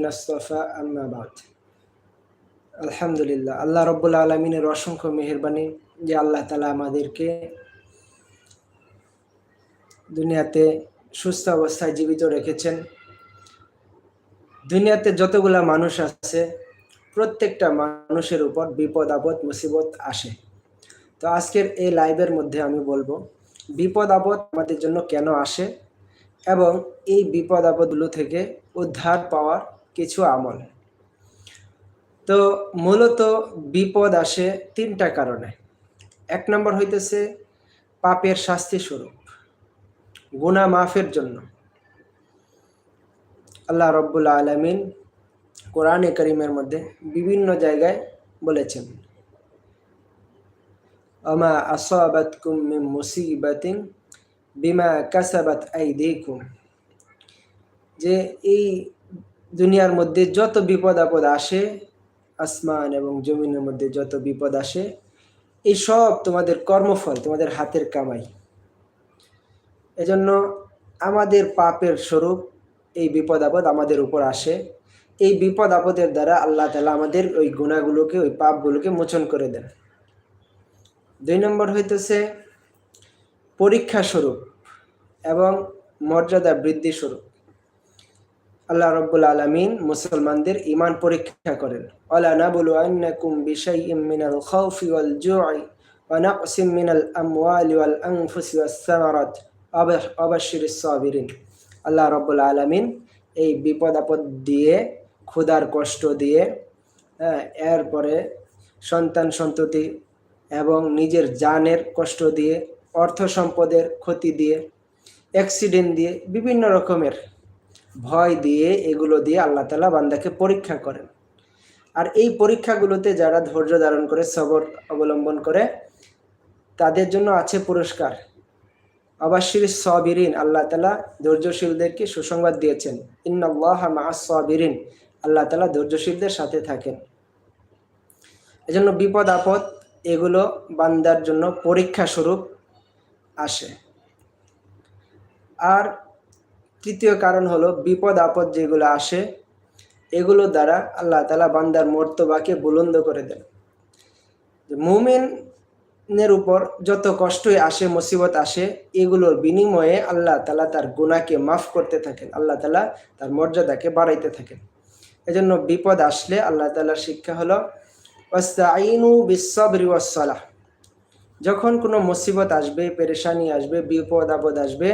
আল্লাদিন আলহামদুলিল্লাহ, আল্লাহ রব্বুল আলমিনের অসংখ্য মেহরবানি যে আল্লাহ তালা আমাদেরকে দুনিয়াতে সুস্থ অবস্থায় জীবিত রেখেছেন। দুনিয়াতে যতগুলা মানুষ আছে, প্রত্যেকটা মানুষের উপর বিপদ, আপদ, মুসিবত আসে। তো আজকের এই লাইভের মধ্যে আমি বলব, বিপদ, আপদ আমাদের জন্য কেন আসে এবং এই বিপদ, আপদগুলো থেকে উদ্ধার পাওয়ার কিছু আমল। তো মূলত বিপদ আসে তিনটা কারণে। এক নম্বর হইতেছে পাপের শাস্তি স্বরূপ গুণা মাফের জন্য। আল্লাহ রব্বুল আলমিন কোরআনে করিমের মধ্যে বিভিন্ন জায়গায় বলেছেন আমা আসাবাতকুম বিমা কাসাবাত আইদিকুম। যে এই দুনিয়ার মধ্যে যত বিপদ আপদ আসে, আসমান এবং জমিনের মধ্যে যত বিপদ আসে, এই সব তোমাদের কর্মফল, তোমাদের হাতের কামাই। এজন্য আমাদের পাপের স্বরূপ এই বিপদ আপদ আমাদের উপর আসে। এই বিপদ আপদের দ্বারা আল্লাহ তালা আমাদের ওই গুণাগুলোকে ওই পাপগুলোকে মোচন করে দেন। দুই নম্বর হইতেছে পরীক্ষা স্বরূপ এবং মর্যাদা বৃদ্ধি স্বরূপ। আল্লাহ রব্বুল আলমিন মুসলমানদের ইমান পরীক্ষা করেন। আলা নাবুলু আন্নাকুম বিশাইইম মিনাল খাউফি ওয়াল জুই ওয়া নাকসিম মিনাল আমওয়ালি ওয়াল আনফুসি ওয়াস সামারাত। অবশ্যির সাবিরিন। আল্লাহ রব্বুল আলমিন এই বিপদ আপদ দিয়ে, ক্ষুধার কষ্ট দিয়ে হ্যাঁ এরপরে সন্তান সন্ততি এবং নিজের জানের কষ্ট দিয়ে, অর্থ সম্পদের ক্ষতি দিয়ে অ্যাক্সিডেন্ট দিয়ে, বিভিন্ন রকমের ভয় দিয়ে, এগুলো দিয়ে আল্লাহ তালা বান্দাকে পরীক্ষা করেন। আর এই পরীক্ষাগুলোতে যারা ধৈর্য ধারণ করে, সবর অবলম্বন করে, তাদের জন্য আছে পুরস্কার। অবাশির সবিরিন, আল্লাহ তালা ধৈর্যশীলদেরকে সুসংবাদ দিয়েছেন। ইন্নআল্লাহ মা সবিরিন, আল্লাহ তালা ধৈর্যশীলদের সাথে থাকেন। এজন্য বিপদ, আপদ, এগুলো বান্দার জন্য পরীক্ষা স্বরূপ আসে। আর তৃতীয় কারণ হলো বিপদ আপদ যেগুলো আসে, এগুলো দ্বারা আল্লাহ তালা বান্দার মর্তবাকে বুলন্দ করে দেন। মুমিনের উপর যত কষ্টই আসে, মুসিবত আসে, এগুলোর বিনিময়ে আল্লাহ তালা তার গুণাকে মাফ করতে থাকেন, আল্লাহ তালা তার মর্যাদাকে বাড়াইতে থাকেন। এজন্য বিপদ আসলে আল্লাহ তালার শিক্ষা হলো ওয়াস্তাইনু বিশ্বরি ওয়াসালাহ যখন কোনো মুসিবত আসবে, পেরেশানি আসবে, বিপদ আপদ আসবে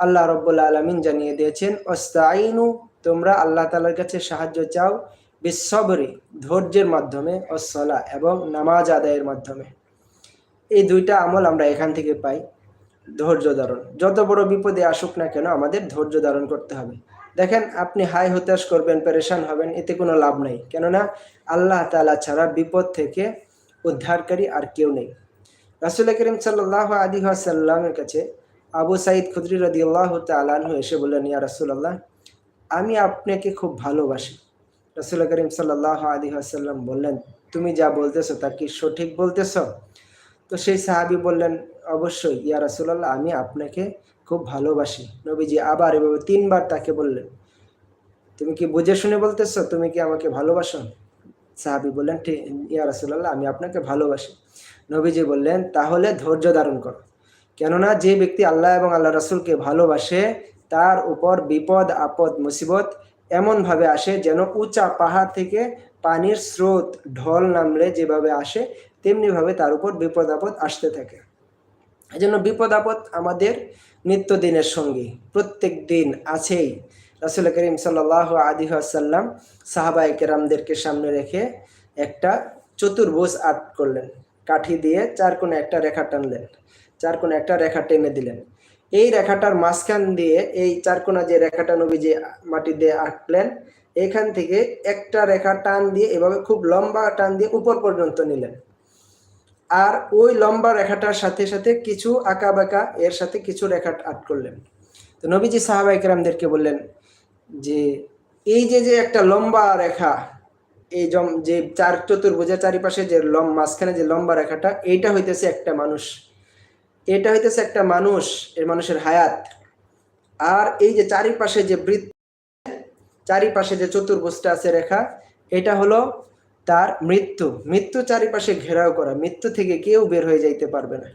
আল্লাহ রব্বুল্লা আলমিন জানিয়ে দিয়েছেন ওস্তাইনু তোমরা আল্লাহ তালার কাছে সাহায্য চাও বিশ্বরি ধৈর্যের মাধ্যমে অসলা এবং নামাজ আদায়ের মাধ্যমে। এই দুইটা আমল আমরা এখান থেকে পাই, ধৈর্য ধারণ। যত বড় বিপদে আসুক না কেন, আমাদের ধৈর্য ধারণ করতে হবে। দেখেন, আপনি হাই হতাশ করবেন, পেরেশান হবেন, এতে কোনো লাভ নেই। কেননা, আল্লাহ তালা ছাড়া বিপদ থেকে উদ্ধারকারী আর কেউ নেই। রাসুল করিম সাল্লাহ আদি সাল্লামের কাছে আবু সাইদ খুদ্রি রদি আল্লাহ তালু এসে বললেন, ইয়া রাসুল্লাহ আমি আপনাকে খুব ভালোবাসি। রাসুল করিম সাল্লাহ আদি আসাল্লাম বললেন, তুমি যা বলতেছো তা কি সঠিক বলতেছ? তো সেই সাহাবি বললেন, অবশ্যই, ইয়া রাসুল্লাহ আমি আপনাকে খুব ভালোবাসি। নবীজি আবার এভাবে তিনবার তাকে বললেন, তুমি কি বুঝে শুনে বলতেছ? তুমি কি আমাকে ভালোবাসো? সাহাবি বললেন, ঠিক, ইয়া রাসুল্লাহ আমি আপনাকে ভালোবাসি। নবীজি বললেন, তাহলে ধৈর্য ধারণ করো। কেননা যে ব্যক্তি আল্লাহ এবং আল্লাহ রাসুলকে ভালোবাসে, তার উপর বিপদ, আপদ, মুসিবত এমনভাবে আসে যেন উঁচা পাহাড় থেকে পানির স্রোত ঢল নামলে যেভাবে আসে, তেমনিভাবে তার উপর বিপদ, আপদ আসতে থাকে। এই জন্য বিপদ, আপদ আমাদের নিত্যদিনের সঙ্গী। প্রত্যেক দিন আছেই। রাসুল করিম সাল্লাহ আদিহাসাল্লাম সাহাবাই কেরামদেরকে সামনে রেখে একটা চতুর্ভুজ আর্ট করলেন। কাঠি দিয়ে চার কোণে একটা রেখা টানলেন। চার কোণে একটা রেখা টেনে দিলেন। এই রেখাটার মাঝখান দিয়ে, এই চার কোণা যে রেখাটা নবী যে মাটি দিয়ে আঁকলেন, এখান থেকে একটা রেখা টান দিয়ে এভাবে খুব লম্বা টান দিয়ে উপর পর্যন্ত নিলেন। আর ওই লম্বা রেখাটার সাথে সাথে কিছু আঁকা বাঁকা, এর সাথে কিছু রেখা আট করলেন। তো নবীজি সাহাবা ইকরামদেরকে বললেন যে, এই যে যে একটা লম্বা রেখা, এই যে চার চতুর্ভুজের চারিপাশে যে লম, মাঝখানে যে লম্বা রেখাটা, এইটা হইতেছে একটা মানুষ। এটা হইতেছে একটা মানুষ, এর মানুষের হায়াত। আর এই যে চারিপাশে যে বৃত্ত, চারিপাশে যে চতুর্ভুজটা আছে রেখা, এটা হলো তার মৃত্যু। মৃত্যু চারিপাশে ঘেরাও করা। মৃত্যু থেকে কেউ বের হয়ে যাইতে পারবে না।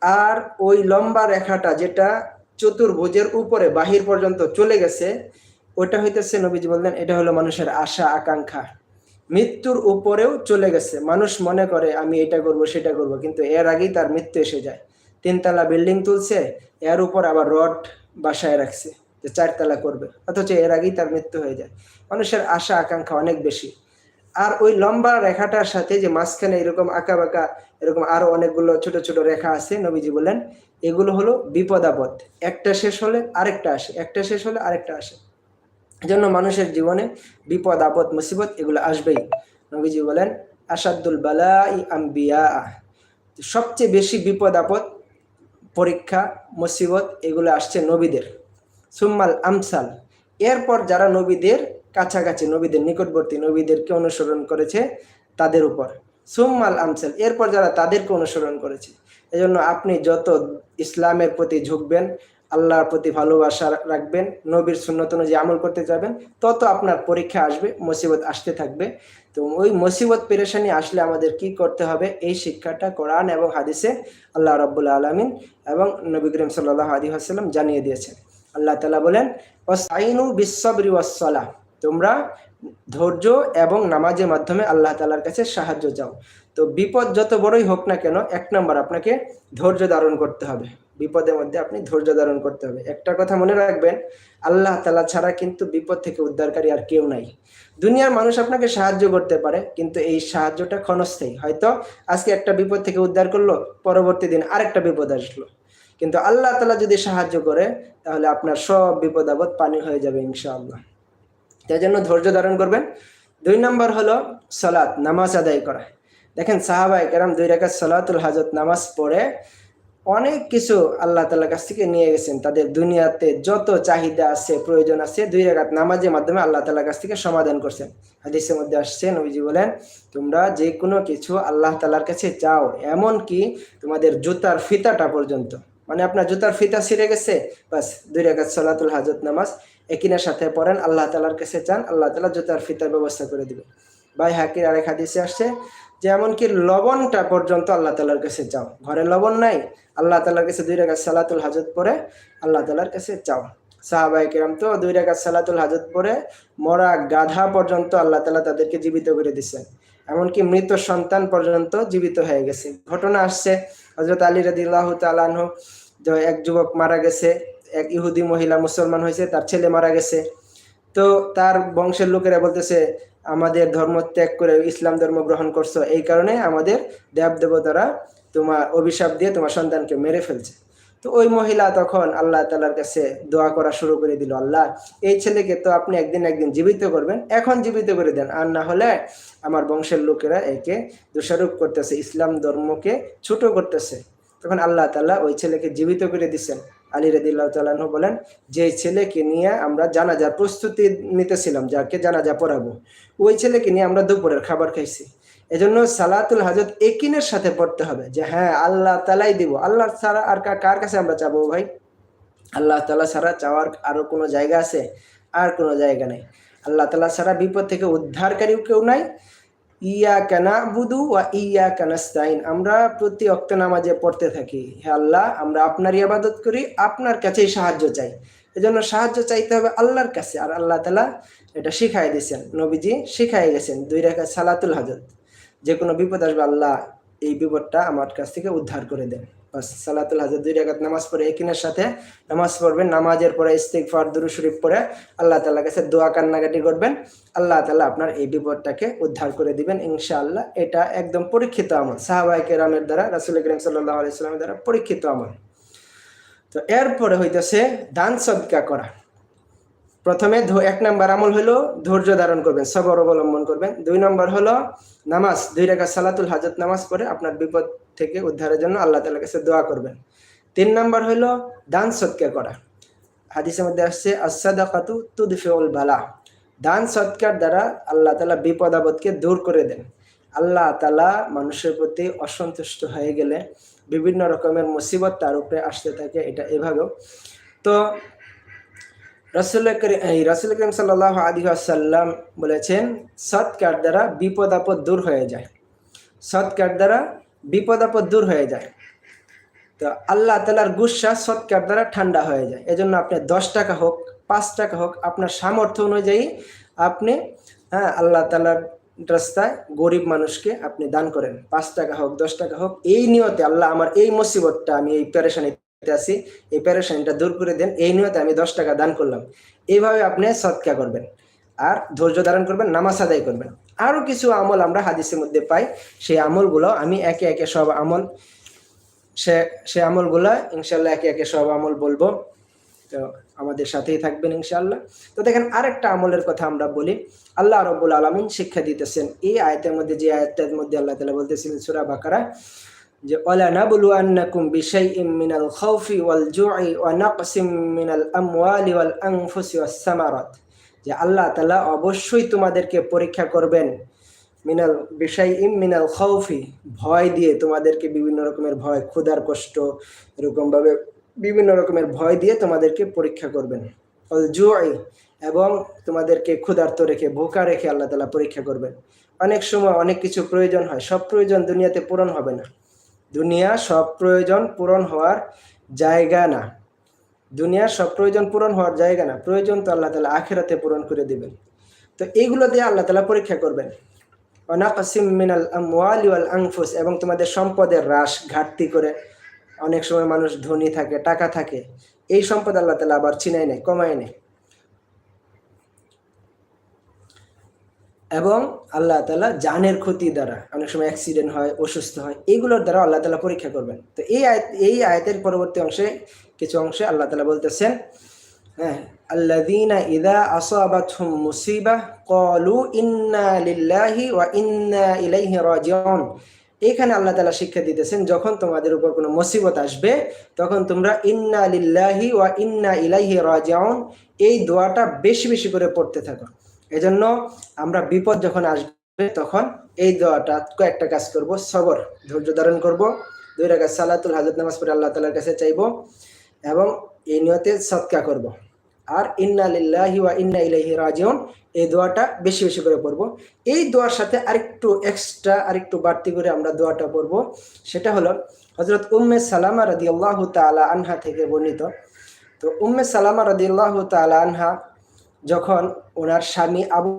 আর ওই লম্বা রেখাটা যেটা চতুর্ভুজের উপরে, বাহির পর্যন্ত চলে গেছে, ওটা হইতেছে নবীজি বললেন, এটা হলো মানুষের আশা, আকাঙ্ক্ষা। মৃত্যুর উপরেও চলে গেছে। মানুষ মনে করে, আমি এটা করব, সেটা করব। কিন্তু এর আগেই তার মৃত্যু এসে যায়। তিনতলা বিল্ডিং তুলছে, এর উপর আবার রড বাসায় রাখছে যে চারতলা করবে। অথচ এর আগেই তার মৃত্যু হয়ে যায়। মানুষের আশা, আকাঙ্ক্ষা অনেক বেশি। আর ওই লম্বা রেখাটার সাথে যে মাঝখানে এরকম আঁকা বাঁকা, এরকম আরও অনেকগুলো ছোট ছোট রেখা আছে, নবীজি বলেন এগুলো হলো বিপদ আপদ একটা শেষ হলে আরেকটা আসে, একটা শেষ হলে আরেকটা আসে। এজন্য মানুষের জীবনে বিপদ, আপদ, মুসিবত এগুলো আসবেই। নবীজি বলেন আসাদুল বালাই আম্বিয়া। সবচেয়ে বেশি বিপদ, আপদ, পরীক্ষা, মুসিবত এগুলো আসছে নবীদের। সুম্মাল আমসাল। এরপর যারা নবীদের কাছাকাছি, নবীদের নিকটবর্তী, নবীদেরকে অনুসরণ করেছে তাদের উপর। সুম্মাল আমসাল। এরপর যারা তাদেরকে অনুসরণ করেছে। এজন্য আপনি যত ইসলামের প্রতি ঝুঁকবেন আল্লাহর প্রতি ভালোবাসা রাখবেন, নবীর সুন্নত অনুযায়ী আমল করতে যাবেন, তত আপনার পরীক্ষা আসবে, মুসিবত আসতে থাকবে। তো ওই মুসিবত পেরেশানি আসলে আমাদের কি করতে হবে? এই শিক্ষাটা কোরআন এবং হাদিসে আল্লাহ রব্বুল আলমিন এবং নবী করিম সাল্লাহ আলী আসাল্লাম জানিয়ে দিয়েছেন। আল্লাহ তালা বলেন ওসাইনু বিশ্ববরি ওয়াসলা তোমরা ধৈর্য এবং নামাজের মাধ্যমে আল্লাহ তালার কাছে সাহায্য চাও। তো বিপদ যত বড়ই হোক না কেন, এক নম্বর আপনাকে ধৈর্য ধারণ করতে হবে। বিপদের মধ্যে আপনি ধৈর্য ধারণ করতে হবে। একটা কথা মনে রাখবেন, আল্লাহ তালা ছাড়া কিন্তু বিপদ থেকে উদ্ধারকারী আর কেউ নাই। দুনিয়ার মানুষ আপনাকে সাহায্য করতে পারে, কিন্তু এই সাহায্যটা ক্ষণস্থায়ী। হয়তো আজকে একটা বিপদ থেকে উদ্ধার করল, পরবর্তী দিন আরেকটা বিপদ আসলো। কিন্তু আল্লাহ তালা যদি সাহায্য করে, তাহলে আপনার সব বিপদ আপদ পানি হয়ে যাবে ইনশাআল্লাহ। তাই জন্য ধৈর্য ধারণ করবেন। দুই নম্বর হলো সলাৎ নামাজ আদায় করা। দেখেন সাহাবাই কেরাম দুই রেখা সলাতুল হাজত নামাজ পড়ে অনেক কিছু আল্লাহ তালার কাছ থেকে নিয়ে গেছেন। তাদের দুনিয়াতে যত চাহিদা আছে, প্রয়োজন আছে, দুই রেখাত নামাজের মাধ্যমে আল্লাহ তালার কাছ থেকে সমাধান করছেন। হাদিসের মধ্যে আসছে, নবীজি বলেন, তোমরা যে কোনো কিছু আল্লাহ তালার কাছে চাও এমন কি তোমাদের জুতার ফিতাটা পর্যন্ত। মানে আপনার জুতার ফিতা ছিঁড়ে গেছে, বাস, দুই রেখাত সলাতুল হাজত নামাজ একিনের সাথে পড়েন, আল্লাহ তালার কাছে চান, আল্লাহ তালা জুতার ফিতার ব্যবস্থা করে দিবে। ভাই হাকির আরেক হাদিসে আসছে যে, এমনকি লবণটা পর্যন্ত আল্লাহ তালার কাছে চাও। ঘরে লবণ নাই আল্লাহ তালার কাছে দুই রেখা সালাতুল হাজত পরে আল্লাহ তালার কাছে চাও। সাহাবাই কিরাম তো দুই রেখা সালাতুল হাজত পরে মরা গাধা পর্যন্ত আল্লাহ তালা তাদেরকে জীবিত করে দিচ্ছেন এমনকি মৃত সন্তান পর্যন্ত জীবিত হয়ে গেছে। ঘটনা আসছে হজরত আলী রাদিল্লাহ তালাহ এক যুবক মারা গেছে, এক ইহুদি মহিলা মুসলমান হয়েছে, তার ছেলে মারা গেছে। তো তার বংশের লোকেরা বলতেছে, আমাদের ধর্ম ত্যাগ করে ইসলাম ধর্ম গ্রহণ করছ। এই কারণে আমাদের দেব দেবতারা তোমার অভিশাপ দিয়ে তোমার সন্তানকে মেরে ফেলছে। তো ওই মহিলা তখন আল্লাহ তালার কাছে দোয়া করা শুরু করে দিল, আল্লাহ, এই ছেলেকে তো আপনি একদিন একদিন জীবিত করবেন, এখন জীবিত করে দেন। আর না হলে আমার বংশের লোকেরা একে দোষারোপ করতেছে, ইসলাম ধর্মকে ছোট করতেছে। তখন আল্লাহ তাল্লাহ ওই ছেলেকে জীবিত করে দিচ্ছেন। আলী রদিল্লাহ তাল্লাহ বলেন, যে ছেলেকে নিয়ে আমরা জানাজার প্রস্তুতি নিতেছিলাম, যাকে জানাজা পড়াবো, ওই ছেলেকে নিয়ে আমরা দুপুরের খাবার খাইছি। এজন্য সালাতুল হাজত একিনের সাথে পড়তে হবে যে হ্যাঁ আল্লাহ তালাই দিব। আল্লাহ ছাড়া আর কার কাছে আমরা চাবো ভাই? আল্লাহ তালা ছাড়া চাওয়ার আরও কোনো জায়গা আছে? আর কোনো জায়গা নেই। আল্লাহ তালা ছাড়া বিপদ থেকে উদ্ধারকারীও কেউ নাই। ইয়া কানা বুদু ওয়া ইয়া কানাস্তাইন আমরা প্রতি অক্ত নামাজে পড়তে থাকি। হে আল্লাহ, আমরা আপনারই আবাদত করি, আপনার কাছেই সাহায্য চাই। এজন্য সাহায্য চাইতে হবে আল্লাহর কাছে। আর আল্লাহ তালা এটা শিখাই দিয়েছেন। নবীজি শিখাই গেছেন দুই রেখা সালাতুল হাজত। যে কোনো বিপদ আসবে, আল্লাহ এই বিপদটা আমার কাছ থেকে উদ্ধার করে দেন। সালাতুল হাজার, দুই রেখাত নামাজ পড়ে একিনের সাথে নামাজ পড়বেন। নামাজের পরে ইস্তিকফার দুরু শরীফ পরে আল্লাহ তাল্লাহ কাছে দোয়া কান্নাকাটি করবেন। আল্লাহ তাল্লাহ আপনার এই বিপদটাকে উদ্ধার করে দিবেন, ইনশাআল্লাহ। এটা একদম পরীক্ষিত আমল। সাহাবাইকে রামের দ্বারা, রাসুল করিম সাল্লাহ আলাইস্লামের দ্বারা পরীক্ষিত আমল। তো এরপরে হইতেছে দান সদকা করা। প্রথমে এক নম্বর আমল হলো ধৈর্য ধারণ করবেন, সবর অবলম্বন করবেন। দুই নম্বর হলো নামাজ, দুই রেখা সালাতুল হাজত নামাজ পড়ে আপনার বিপদ থেকে উদ্ধারের জন্য আল্লাহ তালার কাছে দোয়া করবেন। তিন নম্বর হলো দান সৎকার করা। হাদিসের মধ্যে আসছে আসাদাকাতু তুদফিউল বালা। দান সৎকার দ্বারা আল্লাহ তালা বিপদ আপদকে দূর করে দেন। আল্লাহ তালা মানুষের প্রতি অসন্তুষ্ট হয়ে গেলে বিভিন্ন রকমের মুসিবত তার উপরে আসতে থাকে, এটা এভাবেও। তো রসুল এই রসুল করিম সাল্লাহ আলী আসাল্লাম বলেছেন সৎকার দ্বারা বিপদ আপদ দূর হয়ে যায়। সৎকার দ্বারা বিপদ আপদ দূর হয়ে যায়। তো আল্লাহ তালার গুসা সৎকার দ্বারা ঠান্ডা হয়ে যায়। এজন্য আপনি দশ টাকা হোক, পাঁচ টাকা হোক, আপনার সামর্থ্য অনুযায়ী আপনি হ্যাঁ আল্লাহ তালার রাস্তায় গরিব মানুষকে আপনি দান করেন। পাঁচ টাকা হোক, দশ টাকা হোক, এই নিয়তে আল্লাহ আমার এই মুসিবতটা, আমি এই প্যারেশানিতে আছি, এই প্যারেশানিটা দূর করে দেন, এই নিয়তে আমি দশ টাকা দান করলাম। এইভাবে আপনি সৎকা করবেন। আর ধৈর্য ধারণ করবেন, নামাজ আদায় করবেন। আরও কিছু আমল আমরা হাদিসের মধ্যে পাই, সেই আমলগুলো আমি একে একে সব আমল, সে সে আমলগুলা ইনশাল্লাহ একে একে সব আমল বলব। তো আমাদের সাথেই থাকবেন ইনশাল্লাহ তো দেখেন আরেকটা আমলের কথা আমরা বলি, আল্লাহ রব্বুল আলমিন শিক্ষা দিতেছেন, এই আয়তের মধ্যে, যে আয়তের মধ্যে আল্লাহ তালা বলতেছিলেন সুরা বাকারা যে, ওলা নাবলু আন্নাকুম বিশাইইম মিনাল খাউফি ওয়াল জুই ওয়া নাকসিম মিনাল আমওয়ালি ওয়াল আনফুসি ওয়াস সামারাত। যে, আল্লাহ তাআলা অবশ্যই তোমাদেরকে পরীক্ষা করবেন মিনাল বিষয় ইম মিনাল খাউফি, ভয় দিয়ে তোমাদেরকে বিভিন্ন রকমের ভয়, ক্ষুধার কষ্ট এরকম ভাবে বিভিন্ন রকমের ভয় দিয়ে তোমাদেরকে পরীক্ষা করবেন। অল জুই, এবং তোমাদেরকে ক্ষুধার্ত রেখে, ভোকা রেখে আল্লাহ তালা পরীক্ষা করবেন। অনেক সময় অনেক কিছু প্রয়োজন হয়, সব প্রয়োজন দুনিয়াতে পূরণ হবে না। দুনিয়া সব প্রয়োজন পূরণ হওয়ার জায়গা না। দুনিয়ার সব প্রয়োজন পূরণ হওয়ার জায়গা না। প্রয়োজন তো আল্লাহ তালা আখেরাতে পূরণ করে দিবেন। তো এইগুলো দিয়ে আল্লাহ তালা পরীক্ষা করবেন। অনাকাসিম মিনাল আমওয়ালি ওয়াল আনফুস এবং তোমাদের সম্পদের হ্রাস, ঘাটতি করে অনেক সময় মানুষ ধনী থাকে, টাকা থাকে। এই সম্পদ আল্লাহ তালা আবার চিনাই নেয়, কমায় নেয়। এবং আল্লাহ তালা জানের ক্ষতি দ্বারা অনেক সময় অ্যাক্সিডেন্ট হয়, অসুস্থ হয় এইগুলোর দ্বারা আল্লাহ তালা পরীক্ষা করবেন। তো এই এই আয়াতের পরবর্তী অংশে, কিছু অংশে আল্লাহ তালা বলতেছেন হ্যাঁ আল্লাযীনা ইযা আসাবাতহুম মুসিবাহ ক্বালু ইন্না ওয়া ইন্না এখানে আল্লাহ তালা শিক্ষা দিতেছেন, যখন তোমাদের উপর কোনো মুসিবত আসবে, তখন তোমরা ইন্না লিল্লাহি ওয়া ইন্না ইলাইহি রাজিউন, এই দোয়াটা বেশি বেশি করে পড়তে থাকো। এজন্য আমরা বিপদ যখন আসবে, তখন এই দোয়াটা কয়েকটা কাজ করব। সবর, ধৈর্য ধারণ করব। দুই রাকাত সালাতুল হাজত নামাজ পড়ে আল্লাহ তালার কাছে চাইব এবং এই নিয়তে সৎকা করব। আর ইন্না লিল্লাহি ওয়া ইন্না ইলাইহি রাজিউন, এই দোয়াটা বেশি বেশি করে পড়ব। এই দোয়ার সাথে আরেকটু এক্সট্রা আরেকটু বাড়তি করে আমরা দোয়াটা পড়ব। সেটা হলো হজরত উম্মে সালামা রাদিয়াল্লাহু তাআলা আনহা থেকে বর্ণিত। তো উম্মে সালামা রাদিয়াল্লাহু তাআলা আনহা যখন ওনার স্বামী আবু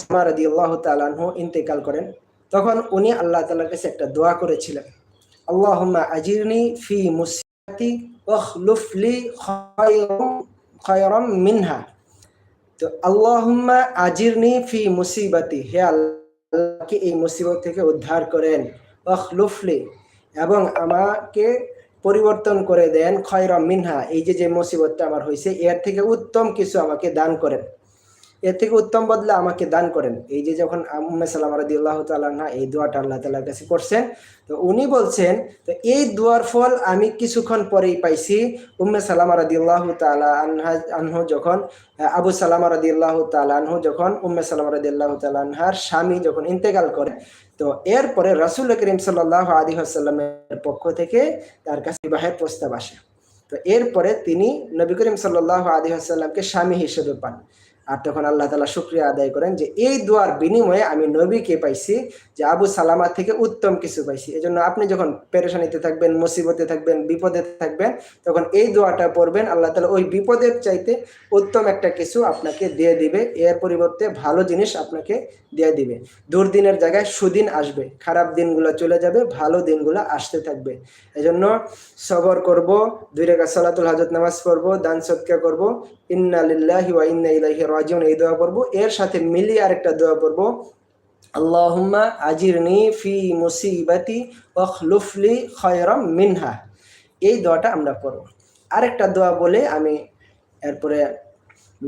সালামা রাদিয়াল্লাহু তাআলা আনহু ইন্তেকাল করেন, তখন উনি আল্লাহ তাআলার কাছে একটা দোয়া করেছিলেন। আল্লাহুম্মা আজিরনি ফি খায়রাম, খয়রম মিনহা। তো আল্লাহুম্মা আজিরনি ফি মুসিবাতি, হে আল্লাহকে এই মুসিবত থেকে উদ্ধার করেন। ওয়াখলুফলি এবং আমাকে পরিবর্তন করে দেন, খয়রম মিনহা। এই যে যে মুসিবতটা আমার হয়েছে, এর থেকে উত্তম কিছু আমাকে দান করেন। এর থেকে উত্তম বদলে আমাকে দান করেন। এই যে, যখন উম্মে সালাম রাদি আল্লাহ তালা এই দোয়াটা আল্লাহ তালার কাছে করছেন, তো উনি বলছেন, তো এই দোয়ার ফল আমি কিছুক্ষণ পরেই পাইছি। উম্মে সালাম রাদি আল্লাহ তালা আনহা, আনহু যখন আবু সালাম রাদি আল্লাহ তালা আনহু যখন, উম্মে সালাম রাদি আল্লাহ তালা আনহার স্বামী যখন ইন্তেকাল করে তো এরপরে রাসুল করিম সাল্লাহ আলী আসাল্লামের পক্ষ থেকে তার কাছে বিবাহের প্রস্তাব আসে। তো এরপরে তিনি নবী করিম সাল্লাহ আলী আসাল্লামকে স্বামী হিসেবে পান। আর তখন আল্লাহ তালা শুক্রিয়া আদায় করেন যে এই দোয়ার বিনিময়ে আমি নবীকে পাইছি, যে আবু সালামা থেকে উত্তম কিছু পাইছি। এই জন্য আপনি যখন পেরেশানিতে থাকবেন, মুসিবতে থাকবেন, বিপদে থাকবেন, তখন এই দোয়াটা পড়বেন, আল্লাহ তালা ওই বিপদের চাইতে উত্তম একটা কিছু আপনাকে দিয়ে দিবে, এর পরিবর্তে ভালো জিনিস আপনাকে দিয়ে দিবে। দুর্দিনের জায়গায় সুদিন আসবে, খারাপ দিনগুলো চলে যাবে, ভালো দিনগুলো আসতে থাকবে। এজন্য সবর করব, দুই রেখা সালাতুল হাজত নামাজ পড়ব, দান সৎকা করব। ইন্না লিল্লাহি ওয়া ইন্না ইলাইহি রাজিউন, এই দোয়া পড়ব। এর সাথে মিলিয়ে আরেকটা দোয়া পড়ব। আল্লাহুম্মা আজিরনি ফি মুসিবাতি ওয়াখলুফলি খয়রাম মিনহা। এই দোয়াটা আমরা পড়ব। আরেকটা দোয়া বলে আমি এরপরে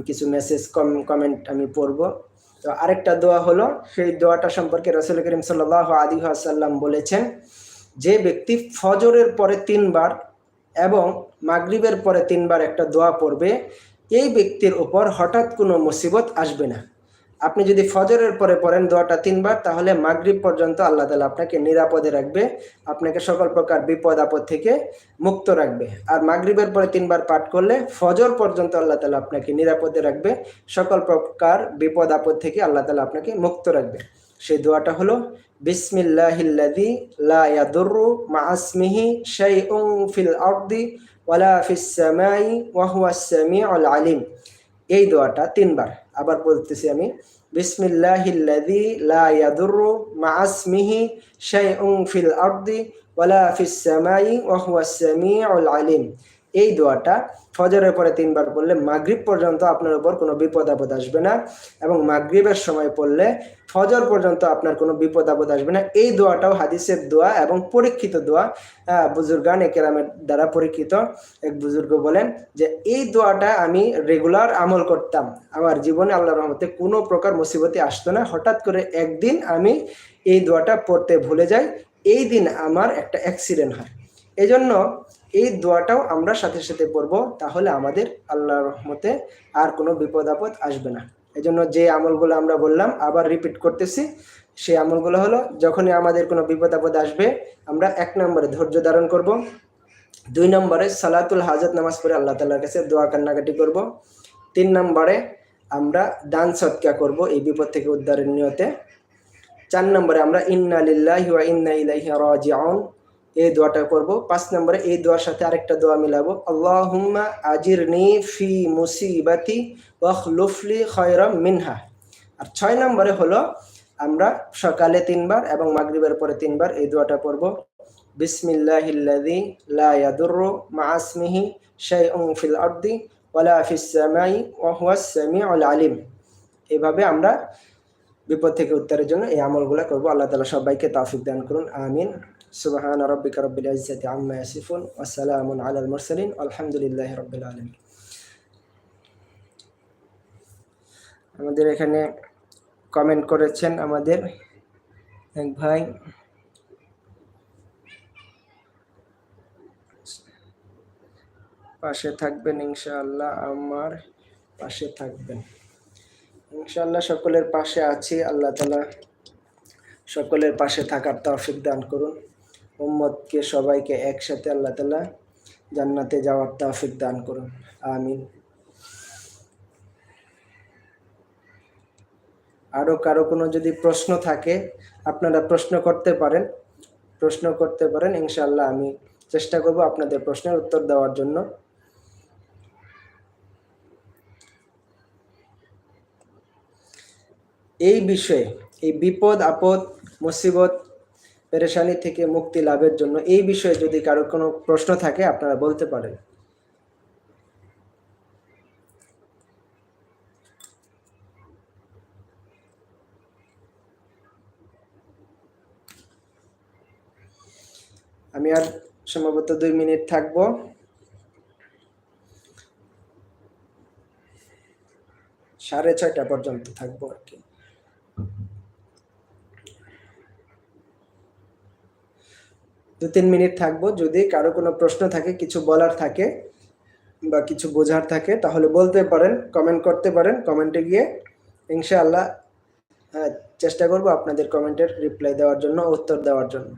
কিছু মেসেজ কম কমেন্ট আমি পড়ব। তো আরেকটা দোয়া হলো, সেই দোয়াটা সম্পর্কে রসুল করিম সাল্লাহ আলী আসাল্লাম বলেছেন, যে ব্যক্তি ফজরের পরে তিনবার এবং মাগরিবের পরে তিনবার একটা দোয়া পড়বে এই ব্যক্তির উপর হঠাৎ কোনো মুসিবত আসবে না। আপনি যদি ফজরের পরে পড়েন দোয়াটা তিনবার, তাহলে মাগরিব পর্যন্ত আল্লাহ তালা আপনাকে নিরাপদে রাখবে, আপনাকে সকল প্রকার বিপদ আপদ থেকে মুক্ত রাখবে। আর মাগরিবের পরে তিনবার পাঠ করলে ফজর পর্যন্ত আল্লাহ তালা আপনাকে নিরাপদে রাখবে, সকল প্রকার বিপদ আপদ থেকে আল্লাহ তালা আপনাকে মুক্ত রাখবে। সেই দোয়াটা হলো বিসমিল্লাহিল্লাযী লা ইয়াদুররু মা'আসমিহি শাইউন ফিল আরদি ওয়ালা ফিস সামাই ওয়া হুয়াস সামিউল আলিম এই দোয়াটা তিনবার আবার বলতেছি আমি বিসমিল্লাহিল্লাযী লা ইয়াদুররু মা'আসমিহি শাইউন ফিল আরদি ওয়ালা ফিস সামাই ওয়া হুয়াস সামিউল আলিম এই দোয়াটা ফজরের পরে তিনবার পড়লে মাগরিব পর্যন্ত আপনার উপর কোনো বিপদ আপদ আসবে না এবং মাগরিবের সময় পড়লে ফজর পর্যন্ত আপনার কোনো বিপদ আপদ আসবে না। এই দোয়াটাও হাদিসের দোয়া এবং পরীক্ষিত দোয়া বুজুর্গান একেরামের দ্বারা পরীক্ষিত এক বুজুর্গ বলেন যে, এই দোয়াটা আমি রেগুলার আমল করতাম। আমার জীবনে আল্লাহ রহমতে কোনো প্রকার মুসিবতি আসতো না। হঠাৎ করে একদিন আমি এই দোয়াটা পড়তে ভুলে যাই। এই দিন আমার একটা অ্যাক্সিডেন্ট হয়। এজন্য এই দোয়াটাও আমরা সাথে সাথে পড়ব, তাহলে আমাদের আল্লাহ রহমতে আর কোনো বিপদ আপদ আসবে না। এজন্য যে আমলগুলো আমরা বললাম, আবার রিপিট করতেছি। সেই আমলগুলো হলো, যখনই আমাদের কোনো বিপদ আপদ আসবে, আমরা এক নম্বরে ধৈর্য ধারণ করব। দুই নম্বরে সালাতুল হাজত নামাজ পড়ে আল্লাহ তালার কাছে দোয়া কান্নাকাটি করব। তিন নম্বরে আমরা দান সৎকা করব এই বিপদ থেকে উদ্ধারের নিয়তে। চার নম্বরে আমরা ইন্না লিল্লাহি ওয়া ইন্না ইলাইহি রাজিউন। এই দোয়াটা করব। পাঁচ নম্বরে এই দোয়ার সাথে আরেকটা দোয়া মিলাবো। আল্লাহুম্মা আজিরনি ফি মুসিবাতি ওয়াখলুফলি খয়রাম মিনহা। আর ছয় নম্বরে হলো আমরা সকালে তিনবার এবং মাগরিবের পরে তিনবার এই দোয়াটা পড়ব বিসমিল্লাহিল্লাযী লা ইয়াদুররু মা'আসমিহি শাইউন ফিল আরদি ওয়ালা ফিস সামাই ওয়া হুয়াস সামিউল আলিম। এভাবে আমরা বিপদ থেকে উত্তরের জন্য এই আমলগুলো করব। আল্লাহ তালা সবাইকে তাফিক দান করুন। আমিন। সুবাহান রব্বিকা রব্বিল ইজ্জাতি আম্মা ইয়াসিফুন ওয়া সালামুন আলাল মুরসালিন আলহামদুলিল্লাহি রাব্বিল আলামিন। আমাদের এখানে কমেন্ট করেছেন আমাদের এক ভাই। পাশে থাকবেন ইনশাআল্লাহ, আমার পাশে থাকবেন। ইনশাআল্লাহ সকলের পাশে আছি, আল্লাহ তালা সকলের পাশে থাকার তৌফিক দান করুন। উম্মতকে সবাইকে একসাথে আল্লাহ তালা জান্নাতে যাওয়ার তৌফিক দান করুন। আমিন। আরও কারও কোনো যদি প্রশ্ন থাকে, আপনারা প্রশ্ন করতে পারেন। প্রশ্ন করতে পারেন, ইনশাআল্লাহ আমি চেষ্টা করব আপনাদের প্রশ্নের উত্তর দেওয়ার জন্য। এই বিষয়ে, এই বিপদ, আপদ, মুসিবত পেরেশানি থেকে মুক্তি লাভের জন্য এই বিষয়ে যদি কারও কোনো প্রশ্ন থাকে, আপনারা বলতে পারেন। আমি আর সম্ভবত দুই মিনিট থাকব। সাড়ে ছয়টা পর্যন্ত থাকব আর কি। দু তিন মিনিট থাকব। যদি কারও কোনো প্রশ্ন থাকে, কিছু বলার থাকে বা কিছু বোঝার থাকে, তাহলে বলতে পারেন কমেন্ট করতে পারেন কমেন্টে গিয়ে ইনশাআল্লাহ হ্যাঁ চেষ্টা করব আপনাদের কমেন্টের রিপ্লাই দেওয়ার জন্য, উত্তর দেওয়ার জন্য।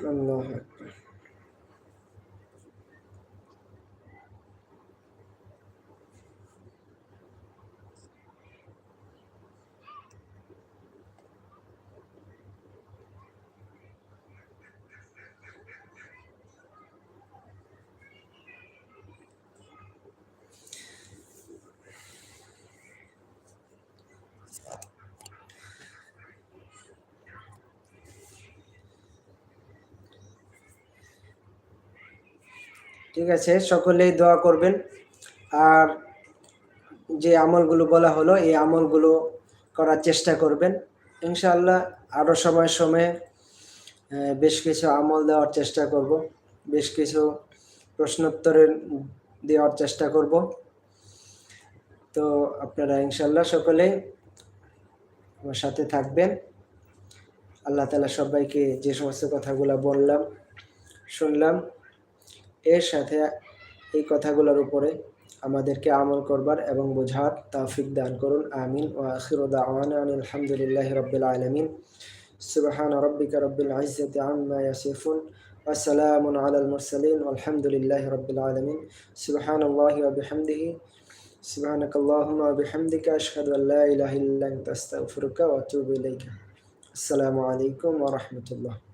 আল্লাহ ঠিক আছে, সকলেই দোয়া করবেন। আর যে আমলগুলো বলা হলো, এই আমলগুলো করার চেষ্টা করবেন। ইনশাআল্লাহ আরও সময় সময়ে বেশ কিছু আমল দেওয়ার চেষ্টা করব, বেশ কিছু প্রশ্নোত্তরের দেওয়ার চেষ্টা করব। তো আপনারা ইনশাল্লাহ সকলেই আমার সাথে থাকবেন। আল্লাহ তালা সবাইকে যে সমস্ত কথাগুলো বললাম, শুনলাম এর সাথে এই কথাগুলোর উপরে আমাদেরকে আমল করবার এবং বোঝার তৌফিক দান করুন আমিন ও আখির দাওয়ানা আনিল আলহামদুলিল্লাহ রব্বিল আলমিন سبحان ربك رب العزة عما يصفون وسلام على المرسلين والحمد لله رب العالمين سبحان الله وبحمده سبحانك اللهم وبحمدك أشهد أن لا إله إلا أنت أستغفرك وأتوب إليك السلام عليكم ورحمة الله